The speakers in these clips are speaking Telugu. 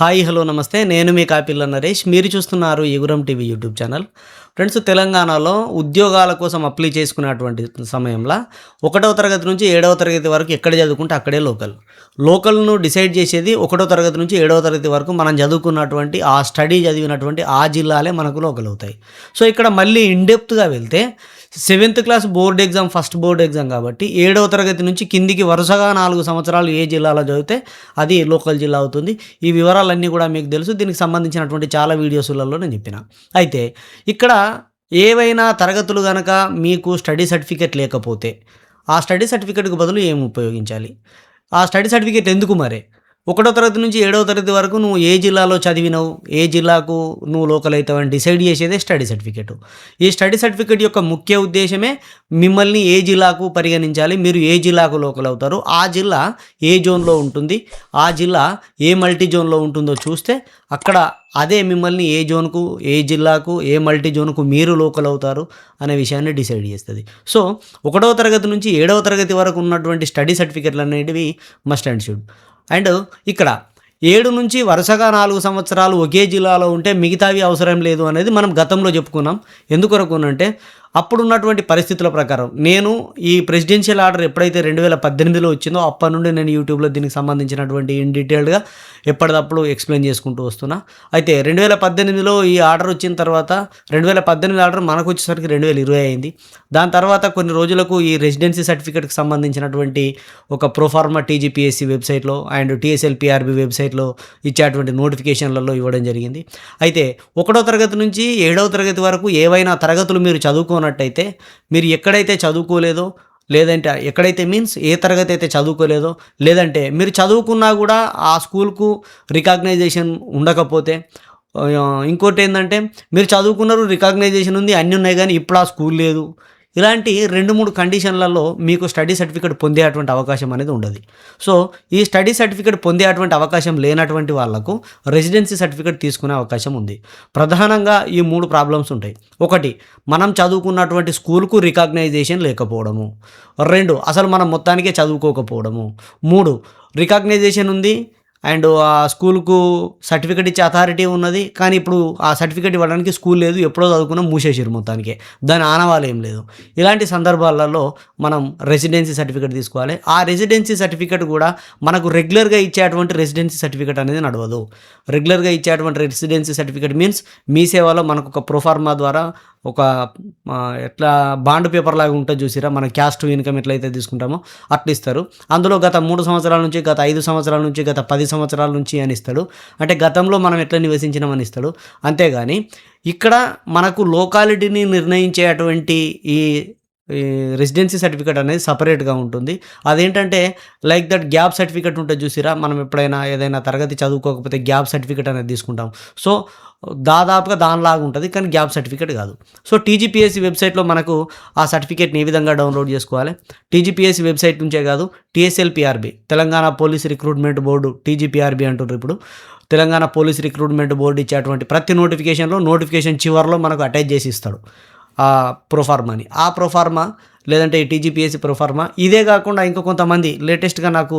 హాయ్ హలో నమస్తే. నేను మీ కాపిల్ల నరేష్. మీరు చూస్తున్నారు Iguram TV YouTube channel. Friends తెలంగాణలో ఉద్యోగాల కోసం అప్లై చేసుకునేటువంటి సమయంలో ఒకటవ తరగతి నుంచి ఏడవ తరగతి వరకు ఎక్కడ చదువుకుంటే అక్కడే లోకల్. లోకల్ను డిసైడ్ చేసేది ఒకటో తరగతి నుంచి ఏడవ తరగతి వరకు మనం చదువుకున్నటువంటి ఆ స్టడీ చదివినటువంటి ఆ జిల్లాలే మనకు లోకల్ అవుతాయి. సో ఇక్కడ మళ్ళీ ఇన్డెప్త్గా వెళ్తే seventh class board exam first board exam కాబట్టి ఏడవ తరగతి నుంచి కిందికి వరుసగా నాలుగు సంవత్సరాలు ఏ జిల్లాలో చదివితే అది లోకల్ జిల్లా అవుతుంది. ఈ వివరాలన్నీ కూడా మీకు తెలుసు. దీనికి సంబంధించినటువంటి చాలా వీడియోస్లలో నేను చెప్పిన. అయితే ఇక్కడ ఏవైనా తరగతులు కనుక మీకు స్టడీ సర్టిఫికేట్ లేకపోతే ఆ స్టడీ సర్టిఫికేట్కు బదులు ఏమి ఉపయోగించాలి? ఆ స్టడీ సర్టిఫికేట్ ఎందుకు మరే? ఒకటో తరగతి నుంచి ఏడవ తరగతి వరకు నువ్వు ఏ జిల్లాలో చదివినావు ఏ జిల్లాకు నువ్వు లోకల్ అవుతావని డిసైడ్ చేసేదే స్టడీ సర్టిఫికేట్. ఈ స్టడీ సర్టిఫికేట్ యొక్క ముఖ్య ఉద్దేశమే మిమ్మల్ని ఏ జిల్లాకు పరిగణించాలి మీరు ఏ జిల్లాకు లోకల్ అవుతారు. ఆ జిల్లా ఏ జోన్లో ఉంటుంది ఆ జిల్లా ఏ మల్టీ జోన్లో ఉంటుందో చూస్తే అక్కడ అదే మిమ్మల్ని ఏ జోన్కు ఏ జిల్లాకు ఏ మల్టీ జోన్కు మీరు లోకల్ అవుతారు అనే విషయాన్ని డిసైడ్ చేస్తుంది. సో ఒకటవ తరగతి నుంచి ఏడవ తరగతి వరకు ఉన్నటువంటి స్టడీ సర్టిఫికెట్లు అనేటివి మస్ట్ అండ్ షుడ్ అండ్ ఇక్కడ ఏడు నుంచి వరుసగా నాలుగు సంవత్సరాలు ఒకే జిల్లాలో ఉంటే మిగతావి అవసరం లేదు అనేది మనం గతంలో చెప్పుకున్నాం. ఎందుకొరకు అంటే అప్పుడున్నటువంటి పరిస్థితుల ప్రకారం నేను ఈ ప్రెసిడెన్షియల్ ఆర్డర్ ఎప్పుడైతే రెండు వేల పద్దెనిమిదిలో వచ్చిందో అప్పటి నుండి నేను యూట్యూబ్లో దీనికి సంబంధించినటువంటి ఇన్ డీటెయిల్డ్గా ఎప్పటికప్పుడు ఎక్స్ప్లెయిన్ చేసుకుంటూ వస్తున్నా. అయితే రెండు వేల పద్దెనిమిదిలో ఈ ఆర్డర్ వచ్చిన తర్వాత రెండు వేల పద్దెనిమిది ఆర్డర్ మనకు వచ్చేసరికి రెండు వేల ఇరవై అయింది. దాని తర్వాత కొన్ని రోజులకు ఈ రెసిడెన్సీ సర్టిఫికేట్కి సంబంధించినటువంటి ఒక ప్రోఫార్మా టీజీపీఎస్సీ వెబ్సైట్లో అండ్ టీఎస్ఎల్పిఆర్బి వెబ్సైట్లో ఇచ్చేటువంటి నోటిఫికేషన్లలో ఇవ్వడం జరిగింది. అయితే ఒకటో తరగతి నుంచి ఏడవ తరగతి వరకు ఏవైనా తరగతులు మీరు చదువుకో చదువుకోనట్టయితే మీరు ఎక్కడైతే చదువుకోలేదో లేదంటే ఎక్కడైతే మీన్స్ ఏ తరగతి అయితే చదువుకోలేదో లేదంటే మీరు చదువుకున్నా కూడా ఆ స్కూల్కు రికగ్నైజేషన్ ఉండకపోతే ఇంకోటి ఏంటంటే మీరు చదువుకున్నారు రికగ్నైజేషన్ ఉంది అన్నీ ఉన్నాయి కానీ ఇప్పుడు ఆ స్కూల్ లేదు. ఇలాంటి రెండు మూడు కండిషన్లలో మీకు స్టడీ సర్టిఫికేట్ పొందేటువంటి అవకాశం అనేది ఉండదు. సో ఈ స్టడీ సర్టిఫికేట్ పొందేటువంటి అవకాశం లేనటువంటి వాళ్ళకు రెసిడెన్సీ సర్టిఫికేట్ తీసుకునే అవకాశం ఉంది. ప్రధానంగా ఈ మూడు ప్రాబ్లమ్స్ ఉంటాయి. ఒకటి మనం చదువుకున్నటువంటి స్కూల్కు రికగ్నైజేషన్ లేకపోవడము. రెండు అసలు మనం మొత్తానికే చదువుకోకపోవడము. మూడు రికగ్నైజేషన్ ఉంది. అండ్ ఆ స్కూల్కు సర్టిఫికేట్ ఇచ్చే అథారిటీ ఉన్నది కానీ ఇప్పుడు ఆ సర్టిఫికెట్ ఇవ్వడానికి స్కూల్ లేదు ఎప్పుడో చదువుకున్నా మూసేసారు మొత్తానికి. దాని ఆనవాలు ఏం లేదు. ఇలాంటి సందర్భాలలో మనం రెసిడెన్సీ సర్టిఫికేట్ తీసుకోవాలి. ఆ రెసిడెన్సీ సర్టిఫికేట్ కూడా మనకు రెగ్యులర్గా ఇచ్చేటువంటి రెసిడెన్సీ సర్టిఫికెట్ అనేది నడవదు. రెగ్యులర్గా ఇచ్చేటువంటి రెసిడెన్సీ సర్టిఫికెట్ మీన్స్ మీ సేవలో మనకు ఒక ప్రొఫార్మా ద్వారా ఒక ఎట్లా బాండ్ పేపర్ లాగా ఉంటుంది చూసిరా మన క్యాస్ట్ ఇన్కమ్ ఎట్లయితే తీసుకుంటామో అట్లా ఇస్తారు. అందులో గత మూడు సంవత్సరాల నుంచి గత ఐదు సంవత్సరాల నుంచి గత పది సంవత్సరాల నుంచి అని ఇస్తాడు. అంటే గతంలో మనం ఎట్లా నివసించినామని ఇస్తాడు. అంతేగాని ఇక్కడ మనకు లోకాలిటీని నిర్ణయించేటువంటి ఈ ఈ రెసిడెన్సీ సర్టిఫికేట్ అనేది సపరేట్గా ఉంటుంది. అదేంటంటే లైక్ దట్ గ్యాప్ సర్టిఫికేట్ ఉంటుంది చూసిరా మనం ఎప్పుడైనా ఏదైనా తరగతి చదువుకోకపోతే గ్యాప్ సర్టిఫికేట్ అనేది తీసుకుంటాం. సో దాదాపుగా దానిలాగా ఉంటుంది కానీ గ్యాప్ సర్టిఫికేట్ కాదు. సో టీజీపీఎస్సీ వెబ్సైట్లో మనకు ఆ సర్టిఫికేట్ని ఏ విధంగా డౌన్లోడ్ చేసుకోవాలి? టీజీపీఎస్సీ వెబ్సైట్ నుంచే కాదు TSLPRB Telangana police recruitment board TGPRB అంటున్నారు ఇప్పుడు. తెలంగాణ పోలీస్ రిక్రూట్మెంట్ బోర్డు ఇచ్చేటువంటి ప్రతి నోటిఫికేషన్లో నోటిఫికేషన్ చివరిలో మనకు అటాచ్ చేసి ఇస్తాడు ఆ ప్రొఫార్మాని. ఆ ప్రొఫార్మా లేదంటే టీజీపీఎస్సీ ప్రొఫార్మా? ఇదే కాకుండా ఇంకా కొంతమంది లేటెస్ట్గా నాకు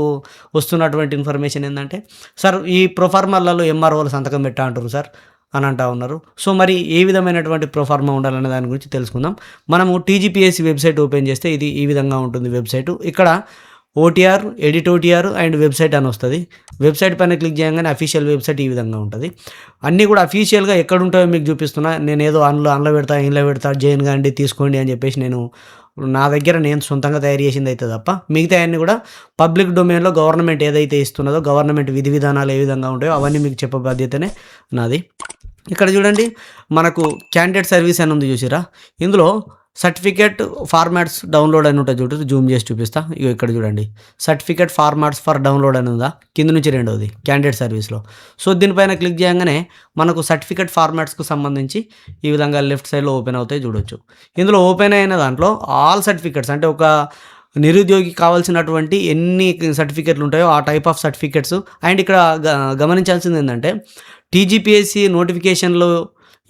వస్తున్నటువంటి ఇన్ఫర్మేషన్ ఏంటంటే సార్ ఈ ప్రొఫార్మాలలో ఎంఆర్ఓలు సంతకం పెట్టా అంటారు సార్. అని అంటా ఉన్నారు. సో మరి ఏ విధమైనటువంటి ప్రొఫార్మా ఉండాలనే దాని గురించి తెలుసుకుందాం. మనము టీజీపీఎస్సీ వెబ్సైట్ ఓపెన్ చేస్తే ఇది ఈ విధంగా ఉంటుంది వెబ్సైట్. ఇక్కడ OTR edit OTR and website అని వస్తుంది. వెబ్సైట్ పైన క్లిక్ చేయగానే అఫీషియల్ వెబ్సైట్ ఈ విధంగా ఉంటుంది. అన్నీ కూడా అఫీషియల్గా ఎక్కడ ఉంటాయో మీకు చూపిస్తున్నా. నేను ఏదో అందులో అందులో పెడతా ఇంట్లో పెడతా జైన్ కాండి తీసుకోండి అని చెప్పేసి నేను నా దగ్గర నేను సొంతంగా తయారు చేసింది అయితే తప్ప మిగతా అన్ని కూడా పబ్లిక్ డొమైన్లో గవర్నమెంట్ ఏదైతే ఇస్తున్నదో గవర్నమెంట్ విధి విధానాలు ఏ విధంగా ఉంటాయో అవన్నీ మీకు చెప్పే బాధ్యతనే నాది. ఇక్కడ చూడండి మనకు క్యాండిడేట్ సర్వీస్ అని ఉంది చూసిరా ఇందులో సర్టిఫికేట్ ఫార్మాట్స్ డౌన్లోడ్ అని ఉంటుంది చూడండి జూమ్ చేసి చూపిస్తా. ఇగో ఇక్కడ చూడండి సర్టిఫికేట్ ఫార్మాట్స్ ఫర్ డౌన్లోడ్ అని ఉందా? కింద నుంచి రెండవది క్యాండిడేట్ సర్వీస్లో సో దీనిపైన క్లిక్ చేయగానే మనకు సర్టిఫికేట్ ఫార్మాట్స్కు సంబంధించి ఈ విధంగా లెఫ్ట్ సైడ్లో ఓపెన్ అవుతాయి చూడొచ్చు. ఇందులో ఓపెన్ అయిన దాంట్లో ఆల్ సర్టిఫికేట్స్ అంటే ఒక నిరుద్యోగి కావాల్సినటువంటి ఎన్ని సర్టిఫికెట్లు ఉంటాయో ఆ టైప్ ఆఫ్ సర్టిఫికెట్స్ అండ్ ఇక్కడ గ- గమనించాల్సింది ఏంటంటే టీజీపీఎస్సీ నోటిఫికేషన్లో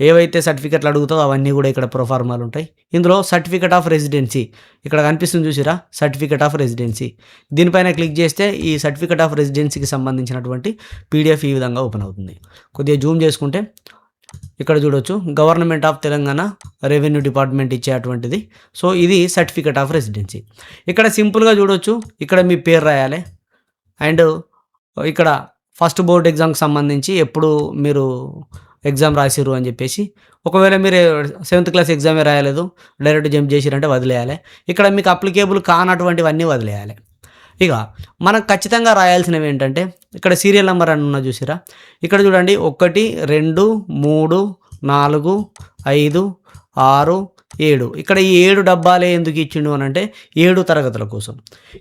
ఏవైతే సర్టిఫికెట్లు అడుగుతావో అవన్నీ కూడా ఇక్కడ ప్రొఫార్మాలు ఉంటాయి. ఇందులో సర్టిఫికెట్ ఆఫ్ రెసిడెన్సీ ఇక్కడ కనిపిస్తుంది చూసిరా? Certificate of residency. దీనిపైన క్లిక్ చేస్తే ఈ సర్టిఫికెట్ ఆఫ్ రెసిడెన్సీకి సంబంధించినటువంటి పీడిఎఫ్ ఈ విధంగా ఓపెన్ అవుతుంది. కొద్దిగా జూమ్ చేసుకుంటే ఇక్కడ చూడొచ్చు. Government of Telangana revenue department ఇచ్చేటువంటిది. So ఇది సర్టిఫికెట్ ఆఫ్ రెసిడెన్సీ. ఇక్కడ సింపుల్గా చూడొచ్చు. ఇక్కడ మీ పేరు రాయాలి. అండ్ ఇక్కడ ఫస్ట్ బోర్డ్ ఎగ్జామ్కి సంబంధించి ఎప్పుడు మీరు ఎగ్జామ్ రాసిర్రు అని చెప్పేసి ఒకవేళ మీరు సెవెంత్ క్లాస్ ఎగ్జామే రాయలేదు డైరెక్ట్ జంప్ చేసిరంటే వదిలేయాలి. ఇక్కడ మీకు అప్లికేబుల్ కానటువంటివన్నీ వదిలేయాలి. ఇక మనకు ఖచ్చితంగా రాయాల్సినవి ఏంటంటే ఇక్కడ సీరియల్ నెంబర్ అని ఉన్న చూసిరా? ఇక్కడ చూడండి ఒకటి రెండు మూడు నాలుగు ఐదు ఆరు ఏడు. ఇక్కడ ఈ ఏడు డబ్బాలే ఎందుకు ఇచ్చిండు అని అంటే ఏడు తరగతుల కోసం.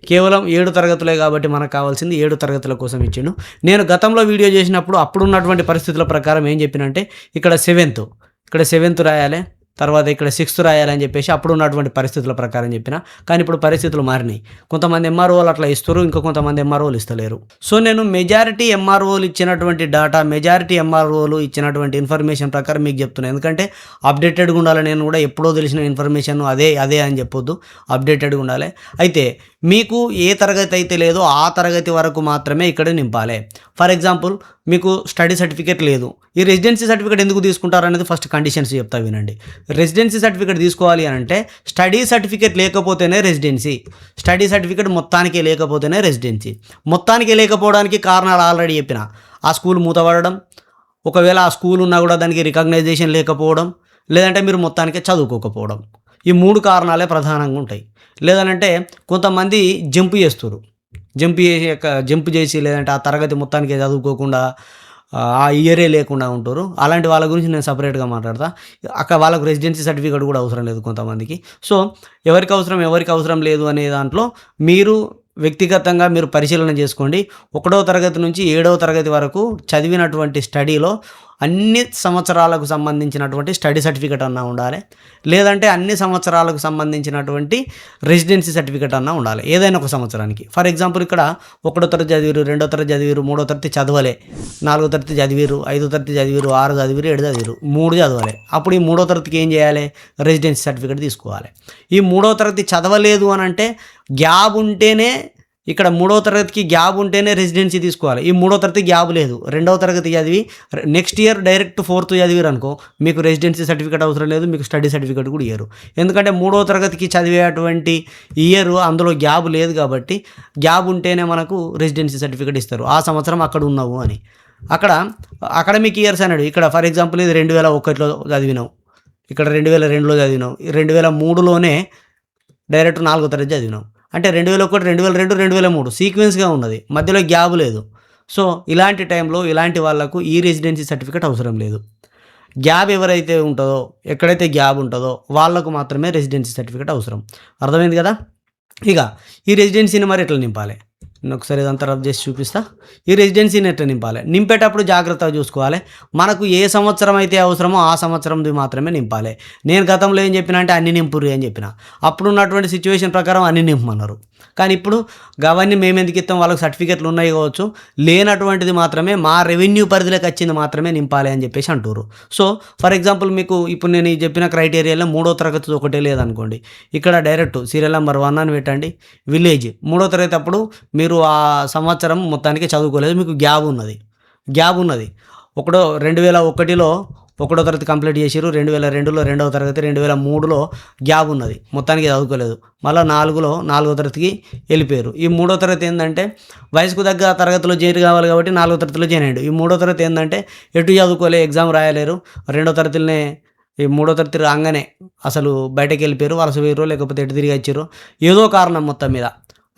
కేవలం ఏడు తరగతులే కాబట్టి మనకు కావాల్సింది ఏడు తరగతుల కోసం ఇచ్చిండు. నేను గతంలో వీడియో చేసినప్పుడు అప్పుడు ఉన్నటువంటి పరిస్థితుల ప్రకారం ఏం చెప్పినంటే ఇక్కడ సెవెంత్. ఇక్కడ సెవెంత్ రాయాలి. తర్వాత ఇక్కడ సిక్స్త్ రాయాలని చెప్పేసి అప్పుడు ఉన్నటువంటి పరిస్థితుల ప్రకారం చెప్పిన. కానీ ఇప్పుడు పరిస్థితులు మారినాయి. కొంతమంది ఎంఆర్ఓలు అట్లా ఇస్తారు ఇంకా కొంతమంది ఎంఆర్ఓలు ఇస్తలేరు. సో నేను మెజారిటీ ఎంఆర్ఓలు ఇచ్చినటువంటి డాటా మెజారిటీ ఎంఆర్ఓలు ఇచ్చినటువంటి ఇన్ఫర్మేషన్ ప్రకారం మీకు చెప్తున్నాను ఎందుకంటే అప్డేటెడ్గా ఉండాలి నేను కూడా ఎప్పుడో తెలిసిన ఇన్ఫర్మేషన్ అదే అదే అని చెప్పొద్దు. అప్డేటెడ్గా ఉండాలి. అయితే మీకు ఏ తరగతి అయితే లేదో ఆ తరగతి వరకు మాత్రమే ఇక్కడ నింపాలి. ఫర్ ఎగ్జాంపుల్ మీకు స్టడీ సర్టిఫికేట్ లేదు. ఈ రెసిడెన్సీ సర్టిఫికేట్ ఎందుకు తీసుకుంటారు అనేది ఫస్ట్ కండిషన్స్ చెప్తా వినండి. రెసిడెన్సీ సర్టిఫికేట్ తీసుకోవాలి అని అంటే స్టడీ సర్టిఫికేట్ లేకపోతేనే రెసిడెన్సీ స్టడీ సర్టిఫికేట్ మొత్తానికి లేకపోతేనే రెసిడెన్సీ మొత్తానికి లేకపోవడానికి కారణాలు ఆల్రెడీ చెప్పిన. ఆ స్కూల్ మూతపడడం ఒకవేళ ఆ స్కూల్ ఉన్నా కూడా దానికి రికగ్నైజేషన్ లేకపోవడం లేదంటే మీరు మొత్తానికి చదువుకోకపోవడం. ఈ మూడు కారణాలే ప్రధానంగా ఉంటాయి. లేదనంటే కొంతమంది జంప్ చేస్తారు జంప్ చేసి జంప్ చేసి లేదంటే ఆ తరగతి మొత్తానికి చదువుకోకుండా ఆ ఇయరే లేకుండా ఉంటారు అలాంటి వాళ్ళ గురించి నేను సపరేట్గా మాట్లాడతా. అక్కడ వాళ్ళకు రెసిడెన్సీ సర్టిఫికేట్ కూడా అవసరం లేదు కొంతమందికి. సో ఎవరికి అవసరం ఎవరికి అవసరం లేదు అనే దాంట్లో మీరు వ్యక్తిగతంగా మీరు పరిశీలన చేసుకోండి. ఒకటో తరగతి నుంచి ఏడవ తరగతి వరకు చదివినటువంటి స్టడీలో అన్ని సంవత్సరాలకు సంబంధించినటువంటి స్టడీ సర్టిఫికేట్ అన్నా ఉండాలి. లేదంటే అన్ని సంవత్సరాలకు సంబంధించినటువంటి రెసిడెన్సీ సర్టిఫికేట్ అన్నా ఉండాలి. ఏదైనా ఒక సంవత్సరానికి. ఫర్ ఎగ్జాంపుల్ ఇక్కడ ఒకటో తరగతి చదివిరు రెండో తరగతి చదివిరు మూడో తరగతి చదవలే. నాలుగో తరగతి చదివిరు ఐదో తరగతి చదివిరు ఆరు చదివిరు ఏడు చదివిరు మూడు చదవాలి. అప్పుడు ఈ మూడో తరగతికి ఏం చేయాలి? రెసిడెన్సీ సర్టిఫికేట్ తీసుకోవాలి. ఈ మూడో తరగతి చదవలేదు అని అంటే గ్యాప్ ఉంటేనే ఇక్కడ మూడో తరగతికి గ్యాప్ ఉంటేనే రెసిడెన్సీ తీసుకోవాలి. ఈ మూడో తరగతి గ్యాప్ లేదు. రెండవ తరగతి చదివి నెక్స్ట్ ఇయర్ డైరెక్ట్ ఫోర్త్ చదివారు అనుకో మీకు రెసిడెన్సీ సర్టిఫికేట్ అవసరం లేదు మీకు స్టడీ సర్టిఫికేట్ కూడా ఇయ్యరు. ఎందుకంటే మూడో తరగతికి చదివేటువంటి ఇయర్ అందులో గ్యాప్ లేదు కాబట్టి గ్యాప్ ఉంటేనే మనకు రెసిడెన్సీ సర్టిఫికేట్ ఇస్తారు. ఆ సంవత్సరం అక్కడ ఉన్నావు అని. అక్కడ అకాడమిక్ ఇయర్స్ అన్నాడు ఇక్కడ ఫర్ ఎగ్జాంపుల్ ఇది రెండు వేల ఒకటిలో చదివినావు. ఇక్కడ రెండు వేల రెండులో చదివినావు. రెండు వేల మూడులోనే డైరెక్ట్ నాలుగో తరగతి చదివినావు. అంటే రెండు వేల ఒకటి రెండు వేల రెండు రెండు వేల మూడు సీక్వెన్స్గా ఉన్నది. మధ్యలో గ్యాప్ లేదు. సో ఇలాంటి టైంలో ఇలాంటి వాళ్ళకు ఈ రెసిడెన్సీ సర్టిఫికేట్ అవసరం లేదు. గ్యాబ్ ఎవరైతే ఉంటుందో ఎక్కడైతే గ్యాబ్ ఉంటుందో వాళ్ళకు మాత్రమే రెసిడెన్సీ సర్టిఫికేట్ అవసరం. అర్థమైంది కదా? ఇక ఈ రెసిడెన్సీని మరి ఎట్లా నింపాలి? నేను ఒకసారి ఇదంతా రబ్ చేసి చూపిస్తా. ఈ రెసిడెన్సీని ఎట్లా నింపాలి? నింపేటప్పుడు జాగ్రత్తగా చూసుకోవాలి. మనకు ఏ సంవత్సరం అయితే అవసరమో ఆ సంవత్సరంది మాత్రమే నింపాలి. నేను గతంలో ఏం చెప్పిన అంటే అన్ని నింపురు అని చెప్పిన. అప్పుడు ఉన్నటువంటి సిచ్యువేషన్ ప్రకారం అన్ని నింపమన్నారు. కానీ ఇప్పుడు గవర్ని మేము ఎందుకు ఇస్తాం? వాళ్ళకి సర్టిఫికెట్లు ఉన్నాయి కావచ్చు. లేనటువంటిది మాత్రమే మా రెవెన్యూ పరిధిలోకి వచ్చింది మాత్రమే నింపాలి అని చెప్పేసి అంటారు సో ఫర్ ఎగ్జాంపుల్ మీకు ఇప్పుడు నేను చెప్పిన క్రైటీరియాలో మూడో తరగతి ఒకటే లేదనుకోండి. ఇక్కడ డైరెక్ట్ సీరియల్ నెంబర్ వన్ అని పెట్టండి. విలేజ్ మూడో తరగతి అప్పుడు మీరు ఆ సంవత్సరం మొత్తానికి చదువుకోలేదు. మీకు గ్యాబ్ ఉన్నది. గ్యాబ్ ఉన్నది. ఒకటో రెండు వేల ఒకటిలో ఒకటో తరగతి కంప్లీట్ చేసారు రెండు వేల రెండులో రెండవ తరగతి రెండు వేల మూడులో గ్యాప్ ఉన్నది. మొత్తానికి చదువుకోలేదు. మళ్ళీ నాలుగులో నాలుగో తరగతికి వెళ్ళిపోయారు. ఈ మూడో తరగతి ఏంటంటే వయసుకు తగ్గ తరగతిలో చేరి కావాలి కాబట్టి నాలుగో తరగతిలో చేయండి ఈ మూడో తరగతి ఏంటంటే ఎటు చదువుకోలే ఎగ్జామ్ రాయలేరు. రెండో తరగతిలోనే ఈ మూడో తరగతి రాగానే అసలు బయటకు వెళ్ళిపోయారు. వలస పోయారు లేకపోతే ఎటు తిరిగి వచ్చారు ఏదో కారణం మొత్తం మీద.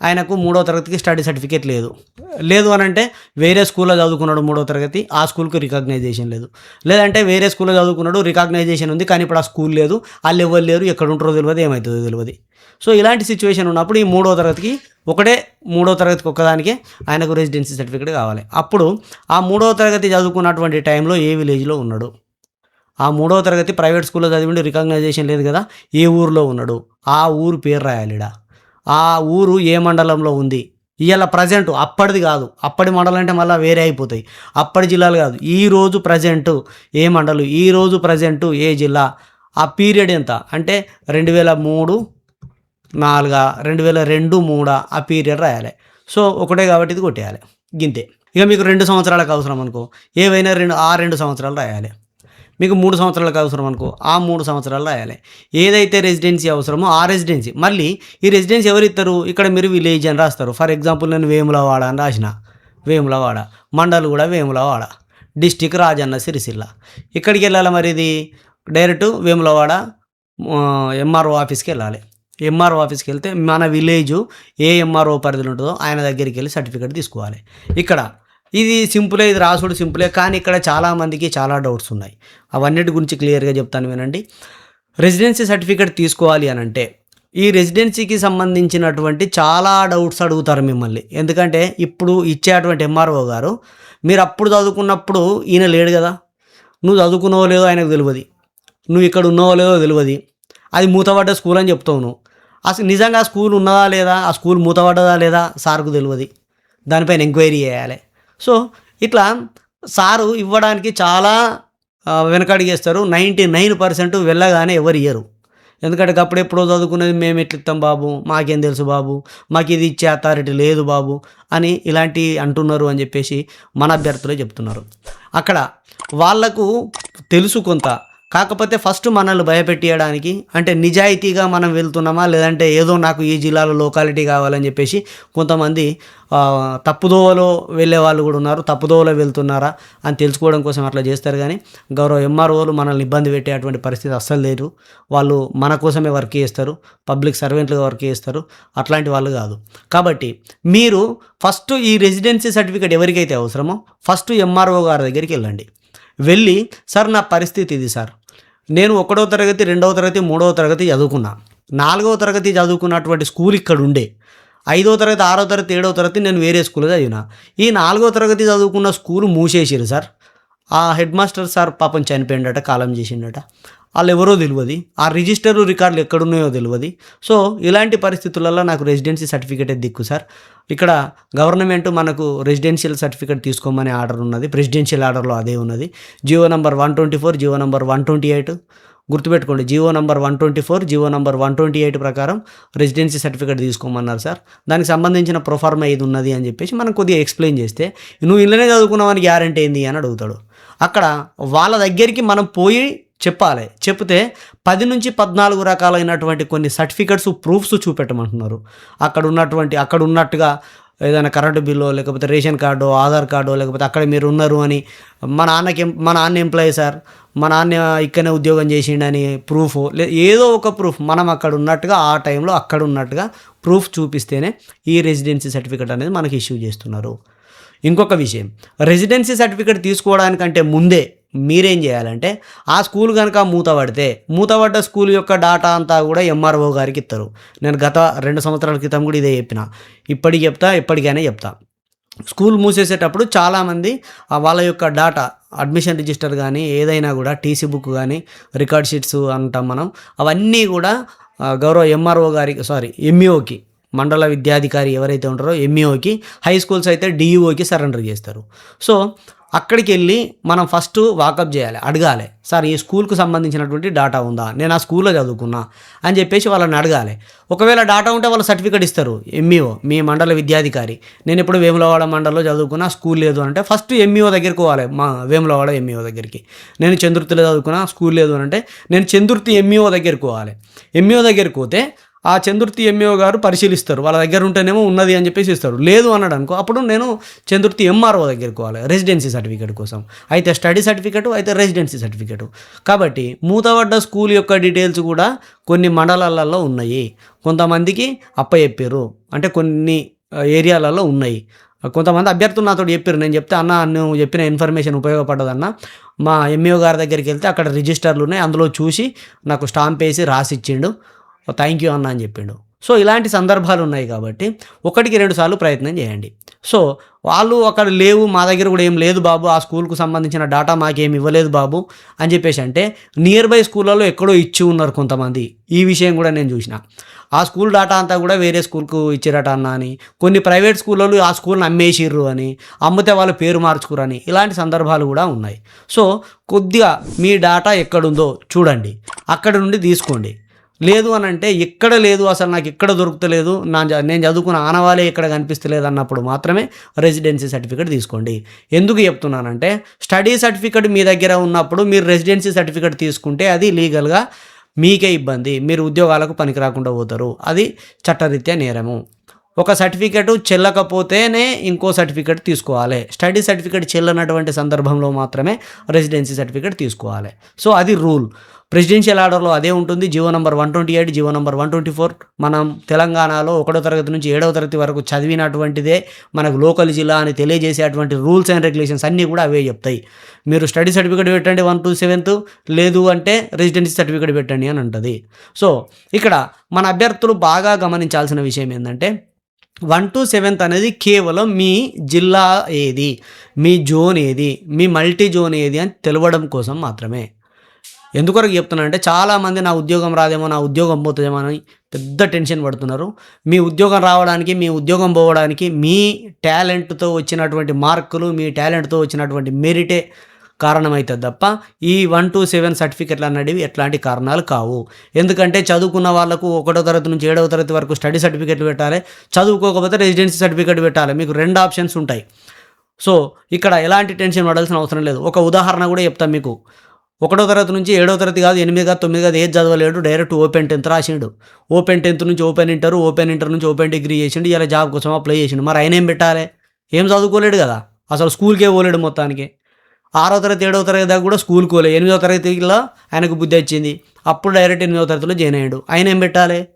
ఆయనకు మూడో తరగతికి స్టడీ సర్టిఫికేట్ లేదు. లేదు అని అంటే వేరే స్కూల్లో చదువుకున్నాడు మూడో తరగతి ఆ స్కూల్కి రికగ్నైజేషన్ లేదు. లేదంటే వేరే స్కూల్లో చదువుకున్నాడు రికగ్నైజేషన్ ఉంది కానీ ఇప్పుడు ఆ స్కూల్ లేదు వాళ్ళు ఎవరు లేరు ఎక్కడ ఉంటారో తెలియదు ఏమవుతుందో తెలియదు సో ఇలాంటి సిచ్యువేషన్ ఉన్నప్పుడు ఈ మూడో తరగతికి ఒకటే మూడో తరగతికి ఒక్కదానికే ఆయనకు రెసిడెన్సీ సర్టిఫికేట్ కావాలి. అప్పుడు ఆ మూడో తరగతి చదువుకున్నటువంటి టైంలో ఏ విలేజ్లో ఉన్నాడు? ఆ మూడో తరగతి ప్రైవేట్ స్కూల్లో చదివిండి రికగ్నైజేషన్ లేదు కదా ఏ ఊరిలో ఉన్నాడు? ఆ ఊరు పేరు రాయాలిడా? ఆ ఊరు ఏ మండలంలో ఉంది? ఇవాళ ప్రజెంట్ అప్పటిది కాదు. అప్పటి మండలం అంటే మళ్ళీ వేరే అయిపోతాయి. అప్పటి జిల్లాలు కాదు. ఈ రోజు ప్రజెంట్ ఏ మండలం ఈ రోజు ప్రజెంట్ ఏ జిల్లా? ఆ పీరియడ్ ఎంత? అంటే రెండు వేల మూడు నాలుగా రెండు వేల రెండు మూడా? ఆ పీరియడ్ రాయాలి. సో ఒకటే కాబట్టి ఇది కొట్టేయాలి. గింతే. ఇక మీకు రెండు సంవత్సరాలకు అవసరం అనుకో. ఏవైనా రెండు ఆ రెండు సంవత్సరాలు రాయాలి. మీకు మూడు సంవత్సరాలకు అవసరం అనుకో ఆ మూడు సంవత్సరాలు రాయాలి. ఏదైతే రెసిడెన్సీ అవసరమో ఆ రెసిడెన్సీ మళ్ళీ ఈ రెసిడెన్సీ ఎవరు ఇస్తారు ఇక్కడ మీరు విలేజ్ అని రాస్తారు. ఫర్ ఎగ్జాంపుల్ నేను వేములవాడ అని రాసిన. వేములవాడ. మండల్ కూడా వేములవాడ. డిస్టిక్ రాజన్న సిరిసిల్ల. ఇక్కడికి వెళ్ళాలి మరి ఇది? డైరెక్ట్ వేములవాడ ఎంఆర్ఓ ఆఫీస్కి వెళ్ళాలి. ఎంఆర్ఓ ఆఫీస్కి వెళ్తే మన విలేజ్ ఏ ఎంఆర్ఓ పరిధిలో ఉంటుందో ఆయన దగ్గరికి వెళ్ళి సర్టిఫికేట్ తీసుకోవాలి. ఇక్కడ ఇది సింపులే ఇది రాసుడు సింపులే కానీ ఇక్కడ చాలామందికి చాలా డౌట్స్ ఉన్నాయి. అవన్నిటి గురించి క్లియర్గా చెప్తాను వినండి. రెసిడెన్సీ సర్టిఫికేట్ తీసుకోవాలి అని అంటే ఈ రెసిడెన్సీకి సంబంధించినటువంటి చాలా డౌట్స్ అడుగుతారు మిమ్మల్ని. ఎందుకంటే ఇప్పుడు ఇచ్చేటువంటి ఎంఆర్ఓ గారు మీరు అప్పుడు చదువుకున్నప్పుడు ఈయన లేడు కదా. నువ్వు చదువుకున్నావో లేదో ఆయనకు తెలియదు నువ్వు ఇక్కడ ఉన్నావో లేదో తెలియదు అది మూతపడ్డ స్కూల్ అని చెప్తావు నువ్వు. అసలు నిజంగా ఆ స్కూల్ ఉన్నదా లేదా? ఆ స్కూల్ మూతపడ్డదా లేదా? సార్కు తెలియదు దానిపైన ఎంక్వైరీ చేయాలి. సో ఇట్లా సారు ఇవ్వడానికి చాలా వెనకడిగేస్తారు. నైంటీ నైన్ పర్సెంట్ వెళ్ళగానే ఎవరు ఇయ్యరు. ఎందుకంటే అప్పుడెప్పుడో చదువుకునేది మేము ఎట్లా ఇస్తాం బాబు? మాకేం తెలుసు బాబు? మాకు ఇది ఇచ్చే అథారిటీ లేదు బాబు? అని ఇలాంటి అంటున్నారు అని చెప్పేసి మన అభ్యర్థులే చెప్తున్నారు. అక్కడ వాళ్ళకు తెలుసు కొంత. కాకపోతే ఫస్ట్ మనల్ని భయపెట్టియడానికి అంటే నిజాయితీగా మనం వెళ్తున్నామా? లేదంటే ఏదో నాకు ఈ జిల్లాలో లోకాలిటీ కావాలని చెప్పేసి కొంతమంది తప్పుదోవలో వెళ్ళే వాళ్ళు కూడా ఉన్నారు. తప్పుదోవలో వెళ్తున్నారా అని తెలుసుకోవడం కోసం అట్లా చేస్తారు కానీ గౌరవ ఎంఆర్ఓలు మనల్ని ఇబ్బంది పెట్టేటువంటి పరిస్థితి అస్సలు లేదు. వాళ్ళు మన కోసమే వర్క్ చేస్తారు. పబ్లిక్ సర్వెంట్లుగా వర్క్ చేస్తారు. అట్లాంటి వాళ్ళు కాదు. కాబట్టి మీరు ఫస్ట్ ఈ రెసిడెన్సీ సర్టిఫికేట్ ఎవరికైతే అవసరమో ఫస్ట్ ఎంఆర్ఓ గారి దగ్గరికి వెళ్ళండి. వెళ్ళి సార్ నా పరిస్థితి ఇది సార్. నేను ఒకటో తరగతి రెండవ తరగతి మూడవ తరగతి చదువుకున్నా. నాలుగవ తరగతి చదువుకున్నటువంటి స్కూల్ ఇక్కడ ఉండే ఐదో తరగతి ఆరో తరగతి ఏడవ తరగతి నేను వేరే స్కూల్లో చదివిన. ఈ నాలుగో తరగతి చదువుకున్న స్కూల్ మూసేసారు సార్. ఆ హెడ్ మాస్టర్ సార్ పాపం చనిపోయిండట కాలం చేసిండట. వాళ్ళు ఎవరో తెలియదు ఆ రిజిస్టర్ రికార్డులు ఎక్కడున్నాయో తెలియదు సో ఇలాంటి పరిస్థితులలో నాకు రెసిడెన్సీ సర్టిఫికేట్ దిక్కు సార్. ఇక్కడ గవర్నమెంట్ మనకు రెసిడెన్షియల్ సర్టిఫికేట్ తీసుకోమని ఆర్డర్ ఉన్నది. ప్రెసిడెన్షియల్ ఆర్డర్లో అదే ఉన్నది. GO number one twenty four GO number one twenty eight గుర్తుపెట్టుకోండి. GO number one twenty four GO number one twenty eight ప్రకారం రెసిడెన్సీ సర్టిఫికేట్ తీసుకోమన్నారు సార్. దానికి సంబంధించిన ప్రొఫార్మా ఇది ఉన్నది అని చెప్పేసి మనం కొద్దిగా ఎక్స్ప్లెయిన్ చేస్తే నువ్వు ఇళ్ళనే చదువుకున్నావని గ్యారంటీ ఏంది? అని అడుగుతాడు. అక్కడ వాళ్ళ దగ్గరికి మనం పోయి చెప్పాలి. చెప్తే పది నుంచి పద్నాలుగు రకాలైనటువంటి కొన్ని సర్టిఫికెట్స్ ప్రూఫ్స్ చూపెట్టమంటున్నారు. అక్కడ ఉన్నటువంటి అక్కడ ఉన్నట్టుగా ఏదైనా కరెంటు బిల్లో లేకపోతే రేషన్ కార్డు ఆధార్ కార్డు లేకపోతే అక్కడ మీరు ఉన్నారు అని మా నాన్నకి మా నాన్న ఎంప్లాయీ సార్ మా నాన్న ఇక్కడనే ఉద్యోగం చేసిండని ప్రూఫ్ లే ఏదో ఒక ప్రూఫ్ మనం అక్కడ ఉన్నట్టుగా ఆ టైంలో అక్కడ ఉన్నట్టుగా ప్రూఫ్ చూపిస్తేనే ఈ రెసిడెన్సీ సర్టిఫికేట్ అనేది మనకి ఇష్యూ చేస్తున్నారు. ఇంకొక విషయం. రెసిడెన్సీ సర్టిఫికేట్ తీసుకోవడానికంటే ముందే మీరేం చేయాలంటే ఆ స్కూల్ కనుక మూతపడితే మూతపడ్డ స్కూల్ యొక్క డాటా అంతా కూడా ఎంఆర్ఓ గారికి ఇస్తారు. నేను గత రెండు సంవత్సరాల క్రితం కూడా ఇదే చెప్పిన. ఇప్పటికి చెప్తా ఇప్పటికైనా చెప్తా. స్కూల్ మూసేసేటప్పుడు చాలామంది వాళ్ళ యొక్క డాటా అడ్మిషన్ రిజిస్టర్ కానీ ఏదైనా కూడా టీసీ బుక్ కానీ రికార్డ్ షీట్స్ అంటాం మనం అవన్నీ కూడా గౌరవ ఎంఆర్ఓ గారికి సారీ ఎంఈఓకి మండల విద్యాధికారి ఎవరైతే ఉంటారో ఎంఈఓకి హై స్కూల్స్ అయితే డిఈఓకి సరెండర్ చేస్తారు. సో అక్కడికి వెళ్ళి మనం ఫస్ట్ వాకప్ చేయాలి అడగాలి సార్ ఈ స్కూల్కు సంబంధించినటువంటి డాటా ఉందా? నేను ఆ స్కూల్లో చదువుకున్నా అని చెప్పేసి వాళ్ళని అడగాలి. ఒకవేళ డాటా ఉంటే వాళ్ళు సర్టిఫికేట్ ఇస్తారు ఎంఈఓ మీ మండల విద్యాధికారి. నేను ఇప్పుడు వేములవాడ మండలంలో చదువుకున్నా స్కూల్ లేదు అంటే ఫస్ట్ ఎంఈఓ దగ్గరికి పోవాలి మా వేములవాడ ఎంఈఓ దగ్గరికి. నేను చంద్రుతిలో చదువుకున్నా స్కూల్ లేదు అంటే నేను చంద్రుతి ఎంఈఓ దగ్గరికి పోవాలి. ఎంఈఓ దగ్గరికి పోతే ఆ చంద్రుతి ఎంఏఓ గారు పరిశీలిస్తారు. వాళ్ళ దగ్గర ఉంటేనేమో ఉన్నది అని చెప్పేసి ఇస్తారు. లేదు అన్నాడు అనుకో అప్పుడు నేను చంద్రుతి ఎంఆర్ఓ దగ్గరికి పోవాలి. రెసిడెన్సీ సర్టిఫికేట్ కోసం. అయితే స్టడీ సర్టిఫికేట్ అయితే రెసిడెన్సీ సర్టిఫికేట్ కాబట్టి మూతపడ్డ స్కూల్ యొక్క డీటెయిల్స్ కూడా కొన్ని మండలాలలో ఉన్నాయి. కొంతమందికి అప్పచెప్పారు అంటే కొన్ని ఏరియాలలో ఉన్నాయి. కొంతమంది అభ్యర్థులు నాతో చెప్పారు. నేను చెప్తే అన్న నువ్వు చెప్పిన ఇన్ఫర్మేషన్ ఉపయోగపడదన్న. మా ఎంఈఓ గారి దగ్గరికి వెళ్తే అక్కడ రిజిస్టర్లు ఉన్నాయి. అందులో చూసి నాకు స్టాంప్ వేసి రాసిచ్చిండు. థ్యాంక్ యూ అన్న అని చెప్పిండు. సో ఇలాంటి సందర్భాలు ఉన్నాయి కాబట్టి ఒకటికి రెండు సార్లు ప్రయత్నం చేయండి. సో వాళ్ళు అక్కడ లేవు మా దగ్గర కూడా ఏం లేదు బాబు ఆ స్కూల్కు సంబంధించిన డాటా మాకేం ఇవ్వలేదు బాబు అని చెప్పేసి అంటే నియర్ బై స్కూళ్ళలో ఎక్కడో ఇచ్చి ఉన్నారు కొంతమంది. ఈ విషయం కూడా నేను చూసిన. ఆ స్కూల్ డాటా అంతా కూడా వేరే స్కూల్కు ఇచ్చిరట అన్న అని కొన్ని ప్రైవేట్ స్కూళ్ళలో ఆ స్కూల్ని అమ్మేసిర్రు అని అమ్మితే వాళ్ళ పేరు మార్చుకురని ఇలాంటి సందర్భాలు కూడా ఉన్నాయి. సో కొద్దిగా మీ డాటా ఎక్కడుందో చూడండి. అక్కడ నుండి తీసుకోండి. లేదు అని అంటే ఎక్కడ లేదు అసలు నాకు ఎక్కడ దొరుకుతలేదు నా నేను చదువుకున్న ఆనవాలే ఎక్కడ కనిపిస్తలేదు అన్నప్పుడు మాత్రమే రెసిడెన్సీ సర్టిఫికేట్ తీసుకోండి. ఎందుకు చెప్తున్నానంటే స్టడీ సర్టిఫికేట్ మీ దగ్గర ఉన్నప్పుడు మీరు రెసిడెన్సీ సర్టిఫికేట్ తీసుకుంటే అది లీగల్గా మీకే ఇబ్బంది మీరు ఉద్యోగాలకు పనికి రాకుండా పోతారు. అది చట్టరీత్యా నేరము. ఒక సర్టిఫికేట్ చెల్లకపోతేనే ఇంకో సర్టిఫికేట్ తీసుకోవాలి. స్టడీ సర్టిఫికేట్ చెల్లనటువంటి సందర్భంలో మాత్రమే రెసిడెన్సీ సర్టిఫికేట్ తీసుకోవాలి. సో అది రూల్. ప్రెసిడెన్షియల్ ఆర్డర్లో అదే ఉంటుంది. GO number one twenty eight GO number one twenty four. మనం తెలంగాణలో ఒకటో తరగతి నుంచి ఏడవ తరగతి వరకు చదివినటువంటిదే మనకు లోకల్ జిల్లా అని తెలియజేసేటువంటి రూల్స్ అండ్ రెగ్యులేషన్స్ అన్నీ కూడా అవే చెప్తాయి. మీరు స్టడీ సర్టిఫికేట్ పెట్టండి వన్ టూ సెవెంత్ లేదు అంటే రెసిడెన్సీ సర్టిఫికేట్ పెట్టండి అని అంటుంది. సో ఇక్కడ మన అభ్యర్థులు బాగా గమనించాల్సిన విషయం ఏంటంటే వన్ టు సెవెంత్ అనేది కేవలం మీ జిల్లా ఏది మీ జోన్ ఏది మీ మల్టీ జోన్ ఏది అని తెలవడం కోసం మాత్రమే. ఎందుకొరకు చెప్తున్నా అంటే చాలామంది నా ఉద్యోగం రాదేమో నా ఉద్యోగం పోతుందేమో అని పెద్ద టెన్షన్ పడుతున్నారు. మీ ఉద్యోగం రావడానికి మీ ఉద్యోగం పోవడానికి మీ టాలెంట్తో వచ్చినటువంటి మార్కులు మీ టాలెంట్తో వచ్చినటువంటి మెరిటే కారణమవుతుంది తప్ప ఈ వన్ టు సెవెన్ సర్టిఫికెట్లు అనేవి ఎట్లాంటి కారణాలు కావు. ఎందుకంటే చదువుకున్న వాళ్ళకు ఒకటో తరగతి నుంచి ఏడవ తరగతి వరకు స్టడీ సర్టిఫికెట్లు పెట్టాలి. చదువుకోకపోతే రెసిడెన్సీ సర్టిఫికెట్ పెట్టాలి. మీకు రెండు ఆప్షన్స్ ఉంటాయి. సో ఇక్కడ ఎలాంటి టెన్షన్ పడాల్సిన అవసరం లేదు. ఒక ఉదాహరణ కూడా చెప్తాను మీకు. ఒకటో తరగతి నుంచి ఏడో తరగతి కాదు ఎనిమిది కాదు తొమ్మిది కాదు ఏది చదవలేడు డైరెక్ట్ ఓపెన్ టెన్త్ రాసిండు. ఓపెన్ టెన్త్ నుంచి ఓపెన్ ఇంటర్ ఓపెన్ ఇంటర్ నుంచి ఓపెన్ డిగ్రీ చేసిండు ఇలా జాబ్ కోసం అప్లై చేసిండు. మరి ఆయన ఏం పెట్టాలి? ఏం చదువుకోలేడు కదా? అసలు స్కూల్కే పోలేడు మొత్తానికి. ఆరో తరగతి ఏడో తరగతి దాకా కూడా స్కూల్ కోలే ఎనిమిదో తరగతిలో ఆయనకు బుద్ధి వచ్చింది. అప్పుడు డైరెక్ట్ ఎనిమిదో తరగతిలో జాయిన్ అయ్యాడు. ఆయన ఏం పెట్టాలి?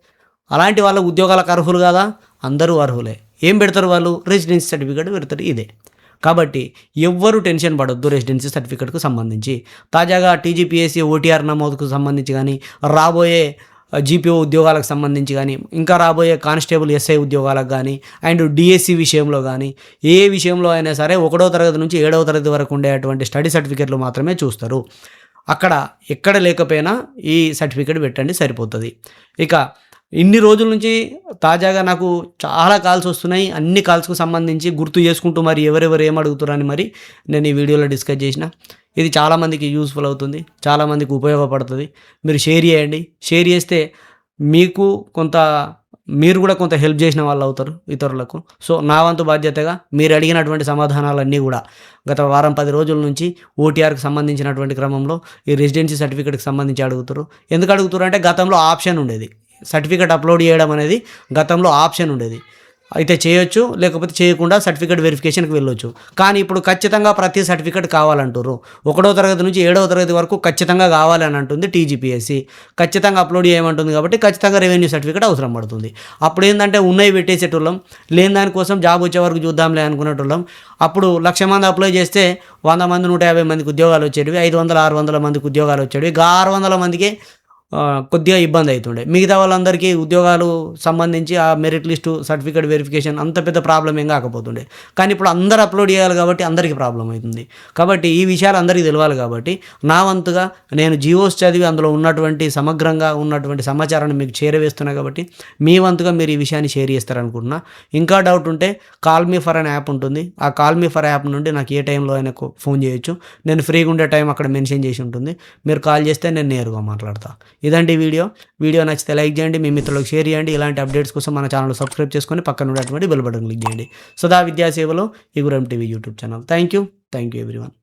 అలాంటి వాళ్ళ ఉద్యోగాలకు అర్హులు కదా? అందరూ అర్హులే. ఏం పెడతారు వాళ్ళు? రెసిడెన్సీ సర్టిఫికేట్ పెడతారు ఇదే. కాబట్టి ఎవ్వరూ టెన్షన్ పడొద్దు రెసిడెన్సీ సర్టిఫికెట్కు సంబంధించి. తాజాగా టీజీపీఎస్సీ ఓటీఆర్ నమోదుకు సంబంధించి కానీ రాబోయే జీపీఓ ఉద్యోగాలకు సంబంధించి కానీ ఇంకా రాబోయే కానిస్టేబుల్ ఎస్ఐ ఉద్యోగాలకు కానీ అండ్ డిఎస్సి విషయంలో కానీ ఏ విషయంలో అయినా సరే ఒకటో తరగతి నుంచి ఏడవ తరగతి వరకు ఉండేటువంటి స్టడీ సర్టిఫికెట్లు మాత్రమే చూస్తారు. అక్కడ ఎక్కడ లేకపోయినా ఈ సర్టిఫికేట్ పెట్టండి సరిపోతుంది. ఇక ఇన్ని రోజుల నుంచి తాజాగా నాకు చాలా కాల్స్ వస్తున్నాయి. అన్ని కాల్స్కు సంబంధించి గుర్తు చేసుకుంటూ మరి ఎవరెవరు ఏం అడుగుతున్నారని మరి నేను ఈ వీడియోలో డిస్కస్ చేసిన. ఇది చాలామందికి యూస్ఫుల్ అవుతుంది. చాలామందికి ఉపయోగపడుతుంది. మీరు షేర్ చేయండి. షేర్ చేస్తే మీకు కొంత మీరు కూడా కొంత హెల్ప్ చేసిన వాళ్ళు అవుతారు ఇతరులకు. సో నా వంతు బాధ్యతగా మీరు అడిగినటువంటి సమాధానాలన్నీ కూడా గత వారం పది రోజుల నుంచి ఓటీఆర్కి సంబంధించినటువంటి క్రమంలో ఈ రెసిడెన్సీ సర్టిఫికేట్కి సంబంధించి అడుగుతారు ఎందుకు అడుగుతారు అంటే గతంలో ఆప్షన్ ఉండేది. సర్టిఫికేట్ అప్లోడ్ చేయడం అనేది గతంలో ఆప్షన్ ఉండేది. అయితే చేయొచ్చు లేకపోతే చేయకుండా సర్టిఫికేట్ వెరిఫికేషన్కి వెళ్ళొచ్చు. కానీ ఇప్పుడు ఖచ్చితంగా ప్రతి సర్టిఫికేట్ కావాలంటారు ఒకటో తరగతి నుంచి ఏడవ తరగతి వరకు ఖచ్చితంగా కావాలని అంటుంది టీజీపీఎస్సీ. ఖచ్చితంగా అప్లోడ్ చేయమంటుంది కాబట్టి ఖచ్చితంగా రెవెన్యూ సర్టిఫికేట్ అవసరం పడుతుంది. అప్పుడు ఏంటంటే ఉన్నాయి పెట్టేసేటోళ్ళం. లేని దానికోసం జాబ్ వచ్చే వరకు చూద్దాంలే అనుకునేటోళ్ళం. అప్పుడు లక్ష మంది అప్లై చేస్తే వంద మంది నూట యాభై మందికి ఉద్యోగాలు వచ్చేటివి ఐదు వందల ఆరు వందల మందికి ఉద్యోగాలు వచ్చేటివి. ఆరు వందల మందికి కొద్దిగా ఇబ్బంది అవుతుండే. మిగతా వాళ్ళందరికీ ఉద్యోగాలు సంబంధించి ఆ మెరిట్ లిస్టు సర్టిఫికేట్ వెరిఫికేషన్ అంత పెద్ద ప్రాబ్లం ఏం కాకపోతుండే. కానీ ఇప్పుడు అందరు అప్లోడ్ చేయాలి కాబట్టి అందరికీ ప్రాబ్లం అవుతుంది. కాబట్టి ఈ విషయాలు అందరికీ తెలియాలి కాబట్టి నా వంతుగా నేను జియోస్ చదివి అందులో ఉన్నటువంటి సమగ్రంగా ఉన్నటువంటి సమాచారాన్ని మీకు చేరవేస్తున్నా కాబట్టి మీ వంతుగా మీరు ఈ విషయాన్ని షేర్ చేస్తారనుకుంటున్నా. ఇంకా డౌట్ ఉంటే కాల్ మీ ఫర్ అనే యాప్ ఉంటుంది. ఆ కాల్ మీ ఫర్ యాప్ నుండి నాకు ఏ టైంలో అయినా ఫోన్ చేయొచ్చు. నేను ఫ్రీగా ఉండే టైం అక్కడ మెన్షన్ చేసి ఉంటుంది. మీరు కాల్ చేస్తే నేను నేరుగా మాట్లాడతాను ఇదండి వీడియో. వీడియో నచ్చితే లైక్ చేయండి మీ మిత్రులకు షేర్ చేయండి. ఇలాంటి అప్డేట్స్ కోసం మన ఛానల్ సబ్స్క్రైబ్ చేసుకొని పక్కన ఉన్నటువంటి బెల్ బటన్ క్లిక్ చేయండి. సదా విద్యాసేవలో Iguram TV YouTube channel. Thank you thank you everyone.